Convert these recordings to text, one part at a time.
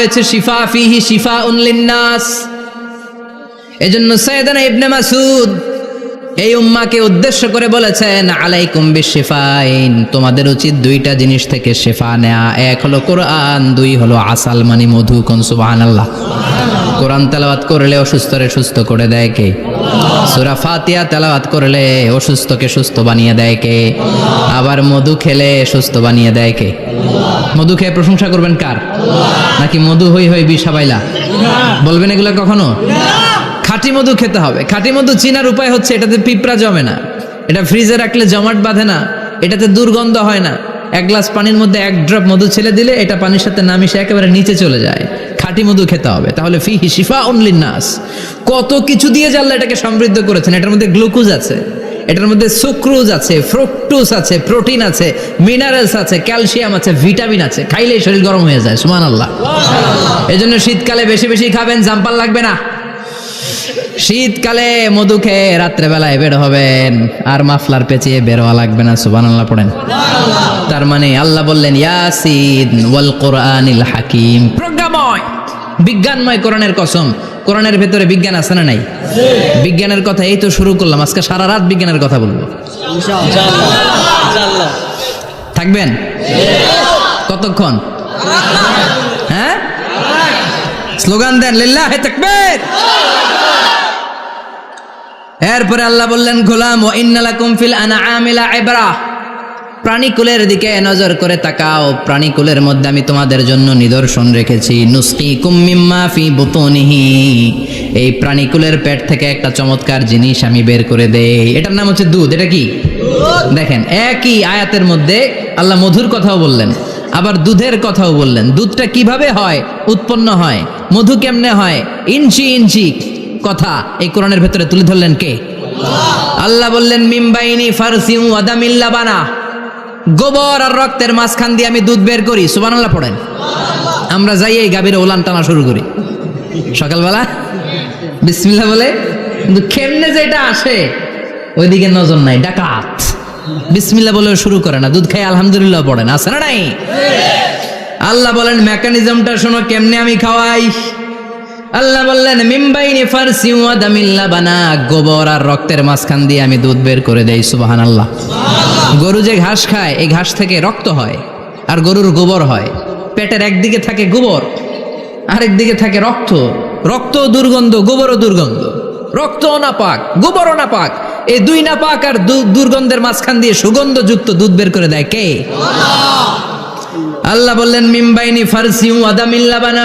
হয়েছে শিফা ফিহি শিফা উল্লিন্নাস এজন্য সৈয়দানা ইবনে মাসুদ এই উম্মাকে উদ্দেশ্য করে বলেছেন, আলাইকুম বিশিফাইন, তোমাদের উচিত দুইটা জিনিস থেকে শেফা নেয়া। এক হলো কোরআন, দুই হলো আসাল মানে মধু কনসুবাহ সুবহানাল্লাহ। কোরআন তেলাওয়াত করলে অসুস্থরে সুস্থ করে দেয় কে? সূরা ফাতিহা তেলাওয়াত করলে অসুস্থকে সুস্থ বানিয়ে দেয় কে? আবার মধু খেলে সুস্থ বানিয়ে দেয় কে? মধু খেয়ে প্রশংসা করবেন কার? নাকি মধু হই হই বিষাবাইলা বলবেন এগুলো কখনো? খাঁটি মধু খেতে হবে। খাঁটি মধু চিনার উপায় হচ্ছে এটাতে পিঁপড়া জমে না। এটা ফ্রিজে রাখলে জমাট বাঁধে না। এটাতে দুর্গন্ধ হয় না। এক গ্লাস পানির মধ্যে এক ড্রপ মধু ছেলে দিলে এটা পানির সাথে না মিশে একেবারে নিচে চলে যায়। খাঁটি মধু খেতে হবে। তাহলে ফি হিসিফা অনলি নাস কত কিছু দিয়ে জানলে এটাকে সমৃদ্ধ করেছেন, এটার মধ্যে গ্লুকোজ আছে, এটার মধ্যে সুক্রোজ আছে, ফ্রুক্টোজ আছে, প্রোটিন আছে, মিনারেলস আছে, ক্যালসিয়াম আছে, ভিটামিন আছে। খাইলেই শরীর গরম হয়ে যায় সুমান আল্লাহ এই জন্য শীতকালে বেশি বেশি খাবেন জাম্পাল লাগবে না। শীতকালে মধু খেয়ে রাত্রেবেলায় বের হবেন, আর মাফলার পেঁচিয়ে বেরোয়া লাগবে না সুবান আল্লাহ পড়েন। তার মানে আল্লাহ বললেন, ইয়াসিন ওয়াল কোরআনিল হাকিম। প্রজ্ঞাময়। বিজ্ঞানময় কোরআনের কসম। কোরআনের ভেতরে বিজ্ঞান আছে না নাই? বিজ্ঞানের কথা এই তো শুরু করলাম, আজকে সারা রাত বিজ্ঞানের কথা বলব। থাকবেন? কতক্ষণ? হ্যাঁ? স্লোগান দেন, লিল্লাহে তাকবীর। এরপরে আল্লাহ বললেন, গোলাম ও ইন্নালাকুম ফিল আনআমিলা ইবরা প্রাণীকুলের দিকে নজর করে তাকাও। প্রাণীকুলের মধ্যে আমি তোমাদের জন্য নিদর্শন রেখেছি। নুসকিকুম মিম্মা ফি বুতুনিহি। এই প্রাণীকুলের পেট থেকে একটা চমৎকার জিনিস আমি বের করে দেই। এটার নাম হচ্ছে দুধ। এটা কি? দেখেন একই আয়াতের মধ্যে আল্লাহ মধুর কথাও বললেন আবার দুধের কথাও বললেন। দুধটা কীভাবে হয়? উৎপন্ন হয়। মধু কেমনে হয়? ইঞ্চি ইঞ্চি কথা। এই কোরআনের ভেতরে তুলে ধরলেন কে? আল্লাহ। বললেন মিমবাইনি ফারসিউ আদামিল্লা বানা গোবর আর রক্তের মাঝখান দিয়ে আমি দুধ বের করি। সুবহানাল্লাহ পড়েন। আমরা যাই এই গাভীর ওলান টানা শুরু করি। সকালবেলা? বিসমিল্লাহ বলে। কিন্তু খেমনে যে এটা আসে, ওইদিকে নজর নাই। ডাকাত। বিসমিল্লাহ বলে শুরু করে না। দুধ খাই আলহামদুলিল্লাহ পড়েন। আছে না নাই? আল্লাহ বলেন, মেকানিজমটা শোনো, কেমনে আমি খাওয়াই? আল্লাহ বললেন মিম্বাইনি ফারসি ওয়াদামিল্লা বানা। গোবর আর রক্তের মাঝখান দিয়ে আমি দুধ বের করে দেই সুবাহান আল্লাহ গরু যে ঘাস খায় এই ঘাস থেকে রক্ত হয় আর গরুর গোবর হয়। পেটের একদিকে থাকে গোবর আরেক দিকে থাকে রক্ত। রক্ত দুর্গন্ধ গোবরও দুর্গন্ধ। রক্ত না পাক গোবরও না পাক এই দুই না পাক আর দুর্গন্ধের মাঝখান দিয়ে সুগন্ধযুক্ত দুধ বের করে দেয় কে? আল্লাহ। বললেন মিম্বাইনি ফারসিউ আদামিল্লা বানা।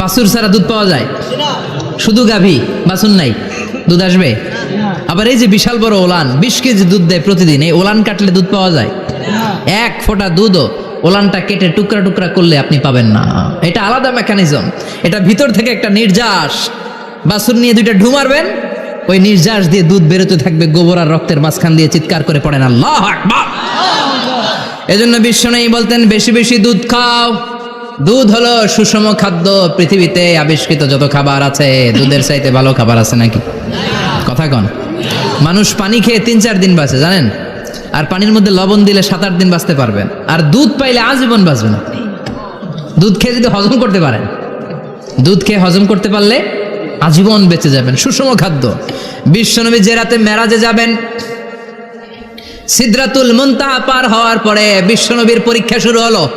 বাছুর ছাড়া দুধ পাওয়া যায়? শুধু গাভী বাছুর নাই। দুধ আসবে? আবার এই যে বিশাল বড় ওলান, বিশ কেজি দুধ দেয় প্রতিদিন, এই ওলান কাটলে দুধ পাওয়া যায়? এক ফোঁটা দুধও ওলানটা কেটে টুকরা টুকরা করলে আপনি পাবেন না। এটা আলাদা মেকানিজম এটা ভিতর থেকে একটা নির্যাস। বাসুর নিয়ে দুইটা ঢু মারবেন, ওই নির্যাস দিয়ে দুধ বেরোতে থাকবে গোবর আর রক্তের মাঝখান দিয়ে চিৎকার করে আল্লাহ আকবার। এজন্য নেই বলতেন, বেশি বেশি দুধ খাও। দুধ হলো সুষম খাদ্য, পৃথিবীতে আবিষ্কৃত যত খাবার আছে, দুধের চাইতে ভালো খাবার আছে নাকি? কথা কন। মানুষ পানি খেয়ে তিন চার দিন বাঁচে, জানেন? আর পানির মধ্যে লবণ দিলে সাত আট দিন বাঁচতে পারবেন। আর দুধ পাইলে আজীবন বাঁচবেন দুধ খেয়ে যদি হজম করতে পারেন, দুধ খেয়ে হজম করতে পারলে আজীবন বেঁচে যাবেন। সুষম খাদ্য। বিশ্বনবী যে রাতে মেরাজে যাবেন, সিদ্রাতুল মুনতাহা পার হওয়ার পরে বিশ্বনবীর পরীক্ষা শুরু হলো।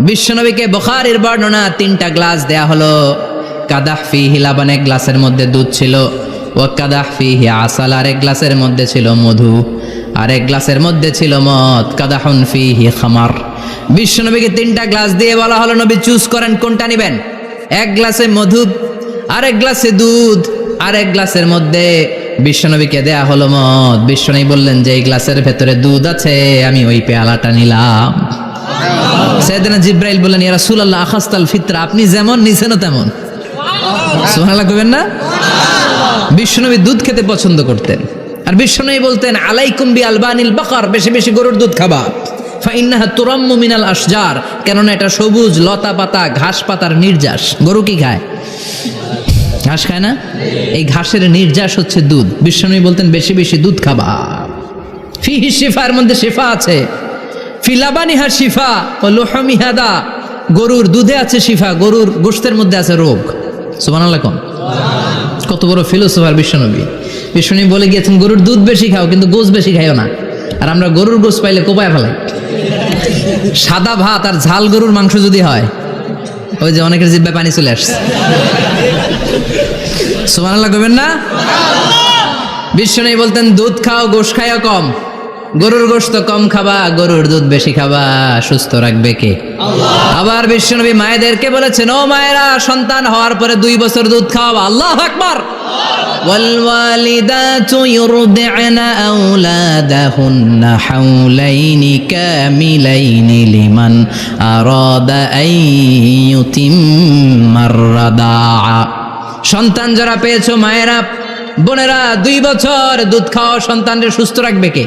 বিশ্বনবীকে বখারির বর্ণনা তিনটা গ্লাস দেয়া হলো। কাদাহ ফিহি লাবান এক গ্লাসের মধ্যে দুধ ছিল ও কাদাহ ফিহি আসাল আরেক গ্লাসের মধ্যে ছিল মধু, আরেক গ্লাসের মধ্যে ছিল মদ, কাদাহন ফি হি খামার। বিশ্বনবীকে তিনটা গ্লাস দিয়ে বলা হলো, নবী, চুজ করেন কোনটা নেবেন? এক গ্লাসে মধু, আরেক গ্লাসে দুধ, আরেক গ্লাসের মধ্যে বিশ্বনবীকে দেয়া হলো মদ। বিশ্বনবী বললেন যে, এই গ্লাসের ভেতরে দুধ আছে, আমি ওই পেয়ালাটা নিলাম। সৈয়দনা জিব্রাইল বললেন, ইয়া রাসূলুল্লাহ, আখাস্তাল ফিতরা, আপনি যেমন নিছেনও তেমন। সুবহানাল্লাহ কইবেন না? বিশ্বনবী দুধ খেতে পছন্দ করতেন। আর বিশ্বনবী বলতেন, আলাইকুম বি আলবানিল বাকার, বেশি বেশি গরুর দুধ খাবা। ফাইন্নাহা তুরাম্মু মিনাল আশজার, কেননা এটা সবুজ লতা পাতা, ঘাস পাতার নির্যাস। গরু কি খায়? ঘাস খায় না? এই ঘাসের নির্যাস হচ্ছে দুধ। বিশ্বনবী বলতেন, বেশি বেশি দুধ খাবা। ফিহি শিফার মধ্যে শিফা আছে। ফিলাবানিহা শিফা ও লোহমিহাদা গরুর দুধে আছে শিফা, গরুর গোশতের মধ্যে আছে রোগ। কোন। কত বড় ফিলোসোফার বিশ্বনবী। বিশ্বনবী বলে গিয়েছেন, গরুর দুধ বেশি খাও, কিন্তু গোস বেশি খাইও না। আর আমরা গরুর গোস পাইলে কোপায় ফেলাই। সাদা ভাত আর ঝাল গরুর মাংস যদি হয়, ওই যে অনেকের জিব্বায় পানি চলে আসছে। সুবহানাল্লাহ কইবেন না? বিশ্বনবী বলতেন, দুধ খাও, গোশ খাইও কম। গরুর গোশত কম খাবা গরুর দুধ বেশি খাবা সুস্থ রাখবে কে আবার বিশ্বনবী মায়েদেরকে বলেছেন ও মায়েরা সন্তান হওয়ার পরে দুই বছর দুধ খাওয়াবা আল্লাহ আকবার والوالدات يرضعن أولادهن حولين كاملين لمن أراد أن يتم الرضاعة সন্তান যারা পেয়েছো মায়েরা বোনেরা দুই বছর দুধ খাওয়া সন্তানদের সুস্থ রাখবে কে?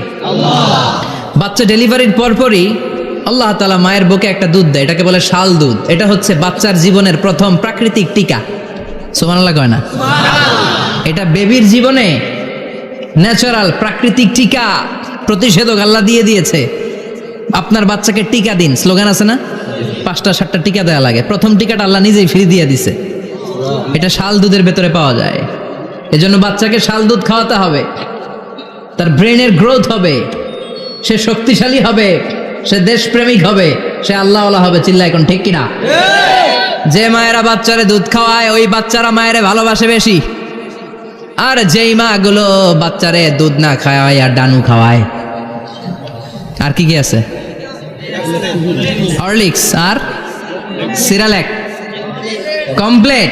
বাচ্চা ডেলিভারির পরপরই আল্লাহ তালা মায়ের বুকে একটা দুধ দেয় এটাকে বলে শাল দুধ। এটা হচ্ছে বাচ্চার জীবনের প্রথম প্রাকৃতিক টিকা। সোমানাল্লাহ কয় না? এটা বেবির জীবনে ন্যাচারাল প্রাকৃতিক টিকা প্রতিষেধক আল্লাহ দিয়ে দিয়েছে। আপনার বাচ্চাকে টিকা দিন স্লোগান আছে না? পাঁচটা সাতটা টিকা দেওয়া লাগে। প্রথম টিকাটা আল্লাহ নিজেই ফ্রি দিয়ে দিছে। এটা শাল দুধের ভেতরে পাওয়া যায়। এজন্য বাচ্চাকে শাল দুধ খাওয়াতে হবে। তার ব্রেনের গ্রোথ হবে। সে শক্তিশালী হবে। সে দেশপ্রেমিক হবে। সে আল্লাহওয়ালা হবে। চিল্লা এখন ঠিক কিনা? যে মায়েরা বাচ্চারে দুধ খাওয়ায়, ওই বাচ্চারা মায়েরে ভালোবাসে বেশি। আর যেই মা গুলো বাচ্চারে দুধ না খাওয়ায় আর ডানু খাওয়ায়। আর কি কি আছে? হরলিক্স আর সিরালেক। কমপ্লেট।